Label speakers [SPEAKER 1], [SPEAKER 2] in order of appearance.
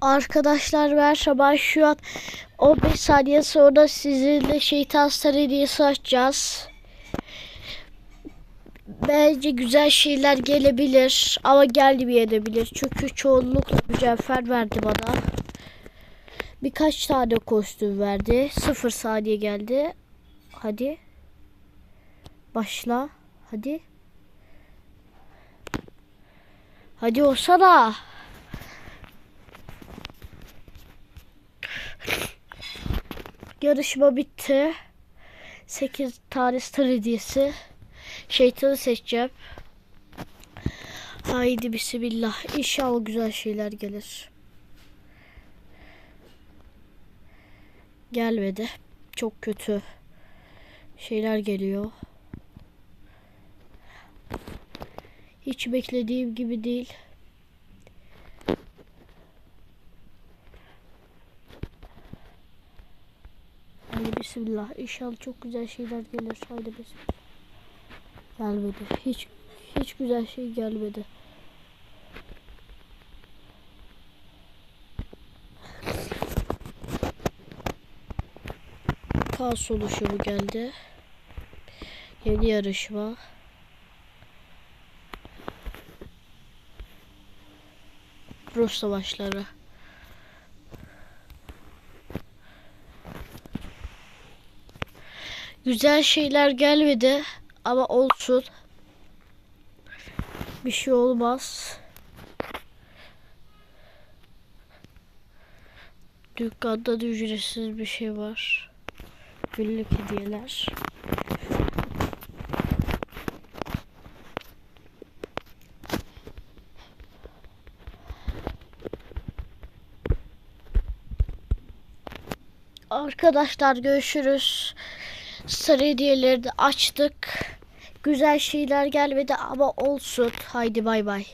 [SPEAKER 1] Arkadaşlar merhaba şu an 15 saniye sonra sizinle şeytan star hediyesi açacağız. Bence güzel şeyler gelebilir ama gelmeyebilir. Çünkü çoğunlukla mücevher verdi bana. Birkaç tane kostüm verdi. Sıfır saniye geldi. Hadi. Başla. Hadi. Hadi olsana. Yarışma bitti. 8 tane star hediyesi. Şeytanı seçeceğim. Haydi bismillah. İnşallah güzel şeyler gelir. Gelmedi. Çok kötü şeyler geliyor. Hiç beklediğim gibi değil. Haydi bismillah. İnşallah çok güzel şeyler gelir. Haydi bismillah. Gelmedi. Hiç hiç güzel şey gelmedi. Kaos oluşumu geldi. Yeni yarışma. Rus savaşları. Güzel şeyler gelmedi ama olsun. Bir şey olmaz. Dükkanda da ücretsiz bir şey var. Günlük hediyeler. Arkadaşlar görüşürüz. Sarı hediyeleri de açtık. Güzel şeyler gelmedi ama olsun. Haydi bay bay.